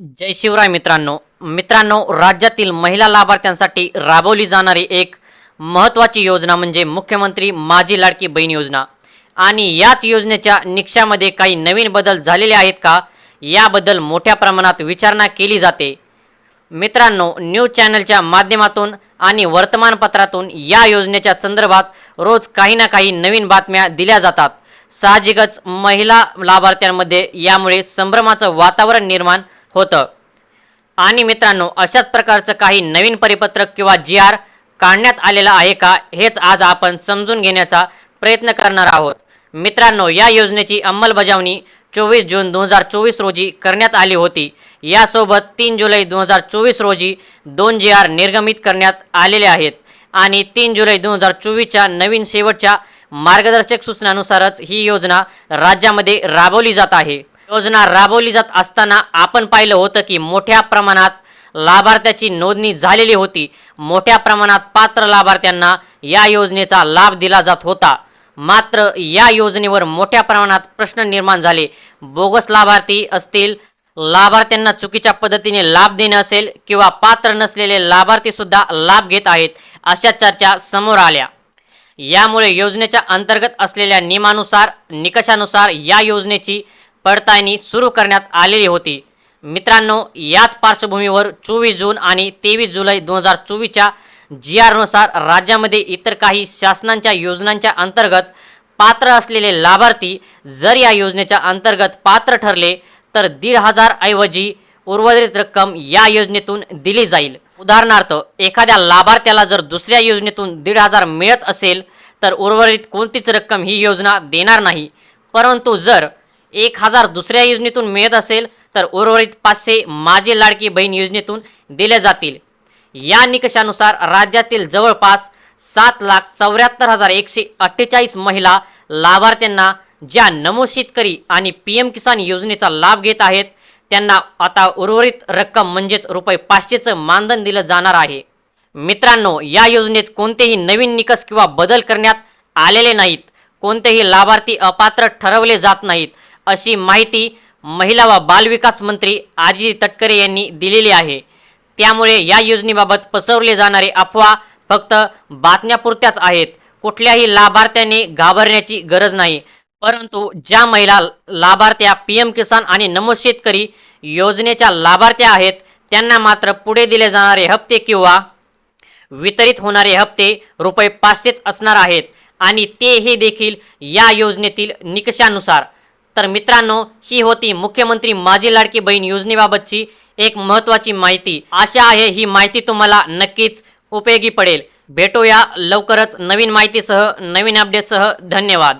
जय शिवराय मित्रांनो. मित्रांनो राज्यातील महिला लाभार्थ्यांसाठी राबवली जाणारी एक महत्त्वाची योजना म्हणजे मुख्यमंत्री माझी लाडकी बहीण योजना. आणि याच योजनेच्या निकषामध्ये काही नवीन बदल झालेले आहेत का? याबद्दल मोठ्या प्रमाणात विचारणा केली जाते. मित्रांनो न्यूज चॅनलच्या माध्यमातून आणि वर्तमानपत्रातून या योजनेच्या संदर्भात रोज काही ना काही नवीन बातम्या दिल्या जातात. साहजिकच महिला लाभार्थ्यांमध्ये यामुळे संभ्रमाचं वातावरण निर्माण होतं. आणि मित्रांनो अशाच प्रकारचं काही नवीन परिपत्रक किंवा जी आर काढण्यात आलेलं आहे का हेच आज आपण समजून घेण्याचा प्रयत्न करणार आहोत. मित्रांनो या योजनेची अंमलबजावणी चोवीस जून दोन हजार चोवीस रोजी करण्यात आली होती. यासोबत तीन जुलै दोन हजार चोवीस रोजी दोन जी आर निर्गमित करण्यात आलेले आहेत. आणि तीन जुलै दोन हजार चोवीसच्या नवीन शेवटच्या मार्गदर्शक सूचनानुसारच ही योजना राज्यामध्ये राबवली जात आहे. योजना राबवली जात असताना आपण पाहिलं होतं की मोठ्या प्रमाणात लाभार्थ्याची नोंदणी झालेली होती. मोठ्या प्रमाणात पात्र लाभार्थ्यांना या योजनेचा लाभ दिला जात होता. मात्र या योजनेवर मोठ्या प्रमाणात प्रश्न निर्माण झाले. बोगस लाभार्थी असतील लाभार्थ्यांना चुकीच्या पद्धतीने लाभ देणे असेल किंवा पात्र नसलेले लाभार्थी सुद्धा लाभ घेत आहेत अशा चर्चा समोर आल्या. यामुळे योजनेच्या अंतर्गत असलेल्या नियमानुसार निकषानुसार या योजनेची पडताळणी सुरू करण्यात आलेली होती. मित्रांनो याच पार्श्वभूमीवर चोवीस जून आणि तेवीस जुलै दोन हजार चोवीसच्या जी आरनुसार राज्यामध्ये इतर काही शासनांच्या योजनांच्या अंतर्गत पात्र असलेले लाभार्थी जर या योजनेच्या अंतर्गत पात्र ठरले तर दीड हजार ऐवजी उर्वरित रक्कम या योजनेतून दिली जाईल. उदाहरणार्थ एखाद्या लाभार्थ्याला जर दुसऱ्या योजनेतून दीड हजार मिळत असेल तर उर्वरित कोणतीच रक्कम ही योजना देणार नाही. परंतु जर एक हजार दुसऱ्या योजनेतून मिळत असेल तर उर्वरित पाचशे माझी लाडकी बहीण योजनेतून दिल्या जातील. या निकषानुसार राज्यातील जवळपास सात लाख चौऱ्याहत्तर हजार एकशे अठ्ठेचाळीस महिला लाभार्थ्यांना ज्या नमो शेतकरी आणि पी एम किसान योजनेचा लाभ घेत आहेत त्यांना आता उर्वरित रक्कम म्हणजेच रुपये पाचशेचं मानधन दिलं जाणार आहे. मित्रांनो या योजनेत कोणतेही नवीन निकष किंवा बदल करण्यात आलेले नाहीत. कोणतेही लाभार्थी अपात्र ठरवले जात नाहीत. अशी माहिती महिला व बालविकास मंत्री आदिती तटकरे यांनी दिलेली आहे. त्यामुळे या योजनेबाबत पसरवले जाणारे अफवा फक्त बातम्यापुरत्याच आहेत. कुठल्याही लाभार्थ्याने घाबरण्याची गरज नाही. परंतु ज्या महिला लाभार्थ्या पी एम किसान आणि नमो शेतकरी योजनेच्या लाभार्थ्या आहेत त्यांना मात्र पुढे दिले जाणारे हप्ते किंवा वितरित होणारे हप्ते रुपये पाचशेच असणार आहेत आणि ते हे देखील या योजनेतील निकषानुसार. तर मित्रांनो ही होती मुख्यमंत्री माझी लाडकी बहीण योजनेबाबतची एक महत्त्वाची माहिती. आशा आहे ही माहिती तुम्हाला नक्कीच उपयोगी पडेल. भेटूया लवकरच नवीन माहितीसह नवीन अपडेटसह धन्यवाद.